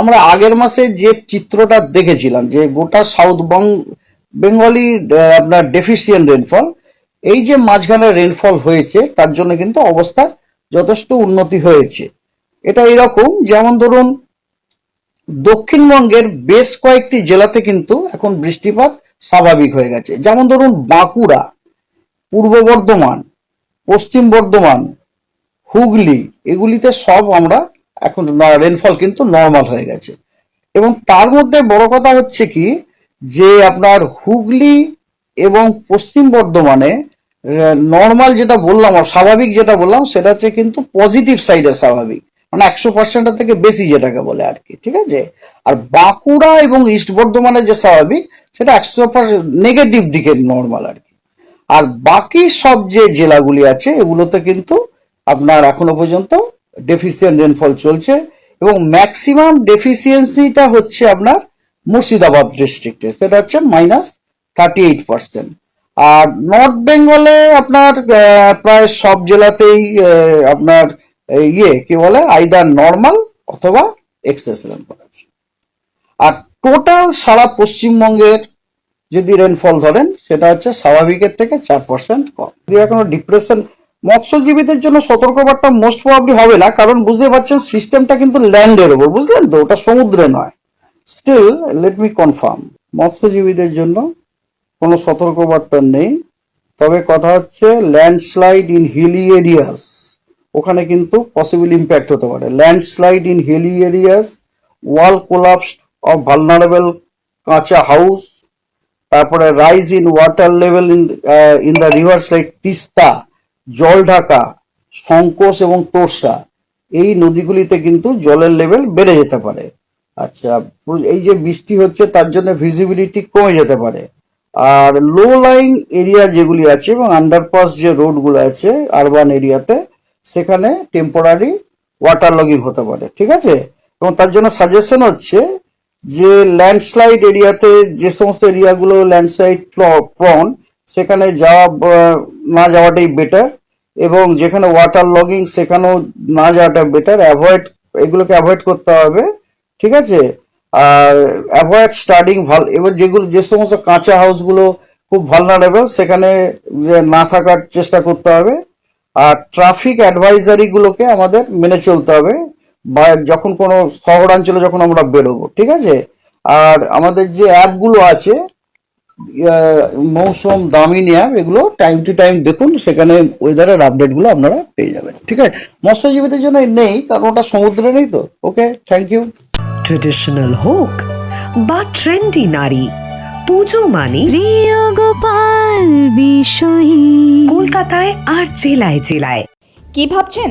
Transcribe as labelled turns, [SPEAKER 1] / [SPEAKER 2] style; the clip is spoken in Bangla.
[SPEAKER 1] আমরা আগের মাসে যে চিত্রটা দেখেছিলাম, যে গোটা সাউথ বেঙ্গলি আপনার ডেফিসিয়েন্ট রেনফল এই যে মাঝখানে রেনফল হয়েছে, তার জন্য কিন্তু অবস্থা যথেষ্ট উন্নতি হয়েছে। এটা এরকম, যেমন ধরুন, দক্ষিণবঙ্গের বেশ কয়েকটি জেলাতে কিন্তু এখন বৃষ্টিপাত স্বাভাবিক হয়ে গেছে। যেমন ধরুন, বাঁকুড়া, পূর্ব বর্ধমান, পশ্চিম বর্ধমান, হুগলি, এগুলিতে সব আমরা এখন রেনফল কিন্তু নর্মাল হয়ে গেছে। এবং তার মধ্যে বড় কথা হচ্ছে কি, যে আপনার হুগলি এবং পশ্চিম বর্ধমানে নর্মাল যেটা বললাম, আর স্বাভাবিক যেটা বললাম, সেটা হচ্ছে কিন্তু পজিটিভ সাইডের স্বাভাবিক। মানে একশো পার্সেন্টের থেকে বেশি যেটাকে বলে আর কি, ঠিক আছে? আর বাঁকুড়া এবং ইস্ট বর্ধমানের যে স্বাভাবিক, সেটা একশো পার্সেন্ট নেগেটিভ দিকের নর্মাল আর কি। আর বাকি সব যে জেলাগুলি আছে, এগুলোতে কিন্তু আপনার এখনও পর্যন্ত ডেফিসিয়েন্ট রেনফল চলছে এবং ম্যাক্সিমাম ডেফিসিয়েন্সিটা হচ্ছে আপনার মুর্শিদাবাদ ডিস্ট্রিক্টে সেটা হচ্ছে মাইনাস থার্টি এইট পার্সেন্ট আর নর্থ বেঙ্গলে আপনার প্রায় সব জেলাতেই আপনার ইয়ে কি বলে আইদার নর্মাল অথবা এক্সেস রেনফল আছে। আর টোটাল সারা পশ্চিমবঙ্গের যদি রেনফল ধরেন, সেটা হচ্ছে স্বাভাবিকের থেকে চার পার্সেন্ট কম। যদি এখনও ডিপ্রেশন মৎস্যজীবীদের জন্য সতর্কবার্তা মোস্ট প্রবাবলি হবে না, কারণ বুঝতে পারছেন সিস্টেমটা কিন্তু ল্যান্ডের উপর, বুঝলেন তো? ওটা সমুদ্রে নয়। স্টিল লেট মি কনফার্ম মৎস্যজীবীদের জন্য কোনো সতর্কবার্তা নেই। তবে কথা হচ্ছে ল্যান্ডস্লাইড ইন হিলি এরিয়াস ওখানে কিন্তু পসিবল ইম্প্যাক্ট হতে পারে। Landslide in hilly areas wall collapse of vulnerable কাঁচা হাউস তারপরে rise in water level in in the rivers like Teesta Jaldhaka Sankosh এবং তোরসা, এই নদীগুলিতে কিন্তু জলের লেভেল বেড়ে যেতে পারে। আচ্ছা এই যে বৃষ্টি হচ্ছে তার জন্য ভিজিবিলিটি কমে যেতে পারে। আর লো লাইং এরিয়া যেগুলি আছে এবং আন্ডারপাস যে রোডগুলো আছে আরবান এরিয়াতে সেখানে টেম্পোরারি ওয়াটার লগিং হতে পারে, ঠিক আছে? এবং তার জন্য সাজেশন হচ্ছে যে ল্যান্ডস্লাইড এরিয়াতে যে সমস্ত এরিয়াগুলো ল্যান্ডস্লাইড প্রন সেখানে যাওয়া না যাওয়াটাই বেটার এবং যেখানে ওয়াটার লগিং সেখানেও না যাওয়াটা বেটার অ্যাভয়েড এগুলোকে অ্যাভয়েড করতে হবে, ঠিক আছে? আর অ্যাভয়েড স্টার্টিং ভালো, এবার যেগুলো, যে সমস্ত কাঁচা হাউসগুলো খুব ভালনারেবল সেখানে না থাকার চেষ্টা করতে হবে। আর ট্রাফিক অ্যাডভাইজারিগুলোকে আমাদের মেনে চলতে হবে, বা যখন কোনো শহরাঞ্চলে যখন আমরা বেরোবো, ঠিক আছে? আর আমাদের যে অ্যাপগুলো আছে মৌসুম দামিনী অ্যাপ এগুলো টাইম টু টাইম দেখুন সেখানে ওয়েদারের আপডেটগুলো আপনারা পেয়ে যাবেন। ঠিক আছে? মৎস্যজীবীদের জন্য নেই কারণ ওটা সমুদ্রে নেই তো। ওকে থ্যাংক ইউ
[SPEAKER 2] ট্রেডিশনাল হোক বা ট্রেন্ডি নারী পুজো মানে
[SPEAKER 3] প্রিয় গোপাল বিষয়ী।
[SPEAKER 2] কলকাতায় আর জেলায় জেলায়।
[SPEAKER 4] কি ভাবছেন?